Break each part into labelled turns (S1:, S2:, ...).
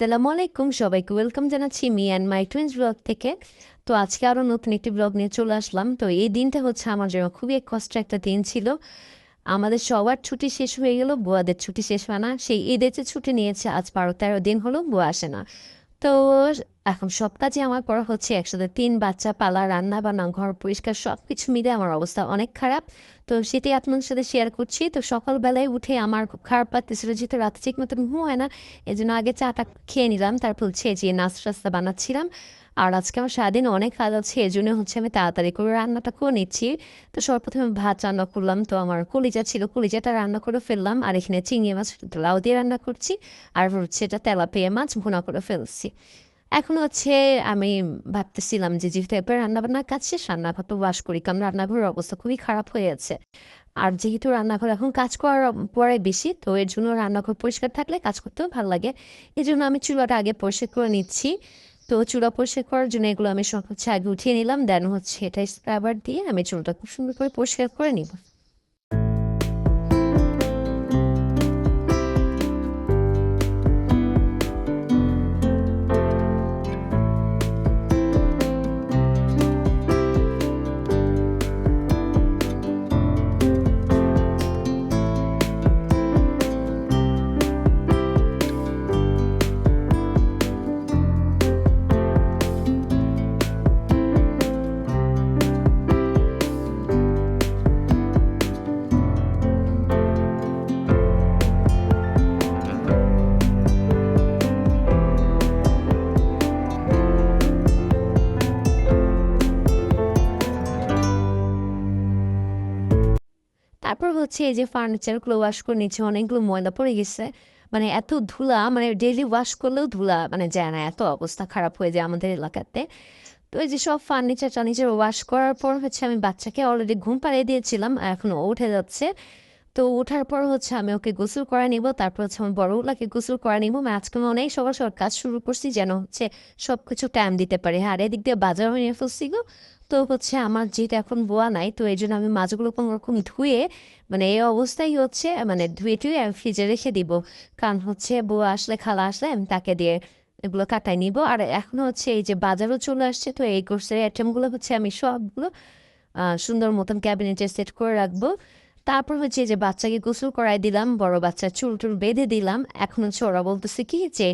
S1: আসসালামু আলাইকুম সবাইকে। ওয়েলকাম জানাচ্ছি me and my twins blog থেকে। তো আজকে আরও নতুন একটি ব্লগ নিয়ে চলে আসলাম। তো এই দিনটা হচ্ছে আমার জন্য খুবই কষ্ট একটা দিন ছিল। আমাদের সবার ছুটি শেষ হয়ে গেল, বুয়াদের ছুটি শেষ হয় না। সেই ঈদের যে ছুটি নিয়েছে, আজ বারো তেরো দিন হলো, বুয়া আসে না। তো এখন সব কাজে আমার করা হচ্ছে, একসাথে তিন বাচ্চা, পালা, রান্না, বান্না, ঘর পরিষ্কার সব কিছু মিলে আমার অবস্থা অনেক খারাপ। তো সেটাই আপনাদের সাথে শেয়ার করছি। তো সকালবেলায় উঠে আমার খুব খারাপ লাগতেছিল, যেহেতু রাতে ঠিক মতন ঘুম হয় না এই জন্য আগে চাটা খেয়ে নিলাম, তারপর হচ্ছে যে নাস্তা টাস্তা বানাচ্ছিলাম। আর আজকে আমার সারাদিন অনেক কাজ আছে এই জন্য হচ্ছে আমি তাড়াতাড়ি করে রান্নাটা করে নিচ্ছি। তো সর্বপ্রথমে ভাত রান্না করলাম, তো আমার কলিজা ছিল, কলিজাটা রান্না করে ফেললাম, আর এখানে চিংড়ি মাছ লাউ দিয়ে রান্না করছি, আর হচ্ছে এটা তেলাপিয়া মাছ ভুনা করে ফেলছি। এখন হচ্ছে আমি ভাবতেছিলাম যে যেহেতু এবার রান্নাবান্নার কাজ শেষ, রান্নাঘর তো বাস করি, কারণ রান্নাঘরের অবস্থা খুবই খারাপ হয়ে আছে আর যেহেতু রান্নাঘর এখন কাজ করার পরে বেশি, তো এর জন্য রান্নাঘর পরিষ্কার থাকলে কাজ করতেও ভালো লাগে। এই জন্য আমি চুলাটা আগে পরিষ্কার করে নিচ্ছি। তো চুলা পরিষ্কার করার জন্য এগুলো আমি হচ্ছে আগে উঠিয়ে নিলাম, দেন হচ্ছে এটা স্ক্রাবার দিয়ে আমি চুলটা খুব সুন্দর করে পরিষ্কার করে নিব। তারপর হচ্ছে এই যে ফার্নিচারগুলো ওয়াশ করে নিচ্ছে, অনেকগুলো ময়লা পড়ে গেছে মানে এত ধুলা মানে ডেইলি ওয়াশ করলেও ধুলা মানে যায় না, এত অবস্থা খারাপ হয়ে যায় আমাদের এলাকাতে। তো এই যে সব ফার্নিচার টার্নিচার ওয়াশ করার পর হচ্ছে আমি বাচ্চাকে অলরেডি ঘুম পাড়িয়ে দিয়েছিলাম এখন উঠে যাচ্ছে। তো ওঠার পর হচ্ছে আমি ওকে গোসল করে নিব, তারপর হচ্ছে আমার বড়গুলাকে গোসল করে নিব। আমি আজকে আমি অনেক সকাল সকাল কাজ শুরু করছি, যেন হচ্ছে সব কিছু টাইম দিতে পারি। আর এদিক দিয়ে বাজার হয়ে নিয়ে ফেলছি গো। তো হচ্ছে আমার যেহেতু এখন বোয়া নাই, তো এই জন্য আমি মাছগুলো কোনো রকম ধুয়ে মানে এই অবস্থায় হচ্ছে মানে ধুয়ে টুয়ে আমি ফ্রিজে রেখে দিব। কারণ হচ্ছে বোয়া আসলে, খালা আসলে আমি তাকে দিয়ে এগুলো কাটাই নিব। আর এখন হচ্ছে এই যে বাজারও চলে আসছে, তো এই কোর্সের আইটেমগুলো হচ্ছে আমি সবগুলো সুন্দর মতন ক্যাবিনেটে সেট করে রাখব। তারপর হচ্ছে যে বাচ্চাকে গোসল করাই দিলাম, বড় বাচ্চা চুল টুল বেঁধে দিলাম। এখন হচ্ছে ওরা বলতেছে কি যে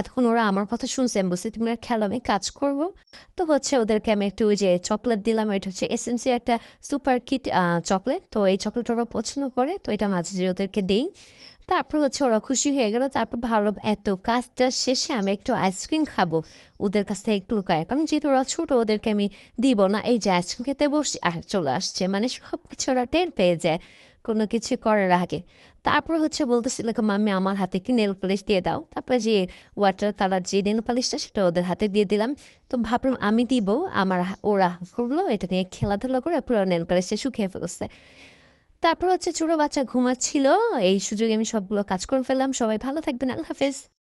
S1: এখন ওরা আমার কথা শুনছে, আমি বলছি তুমি খেলো, আমি কাজ করব। তো হচ্ছে ওদেরকে আমি একটু ওই যে চকলেট দিলাম, এটা হচ্ছে এসএমসি একটা সুপার কিট চকলেট। তো এই চকলেট ওরা পছন্দ করে, তো এটা মাঝে ওদেরকে দিই। তারপর হচ্ছে ওরা খুশি হয়ে গেল। তারপর ভালো, এত কাজটা শেষে আমি একটু আইসক্রিম খাব। ওদের কাছ থেকে একটু লুকায় কারণ যেহেতু ওরা ছোটো, ওদেরকে আমি দিব না। এই যে আইসক্রিম খেতে বসছি, আর চলে আসছে। মানে সব কিছু ওরা টের পেয়ে যায়। কোনো কিছু করার আগে। তারপর হচ্ছে বলতেছিল মাম্মি, আমার হাতে কি নেল পালিশ দিয়ে দাও। তারপরে যে ওয়াটার কালার যে নেল পালিশটা সেটা ওদের হাতে দিয়ে দিলাম। তো ভাবলাম আমি দিব। আমার ওরা করল। এটা নিয়ে খেলাধুলা করে পুরো নেল পালিশটা শুকিয়ে ফেলছে। তারপর হচ্ছে ছোটো বাচ্চা ঘুমাচ্ছিল, এই সুযোগে আমি সবগুলো কাজ করে ফেললাম। সবাই ভালো থাকবেন, আল্লাহ হাফেজ।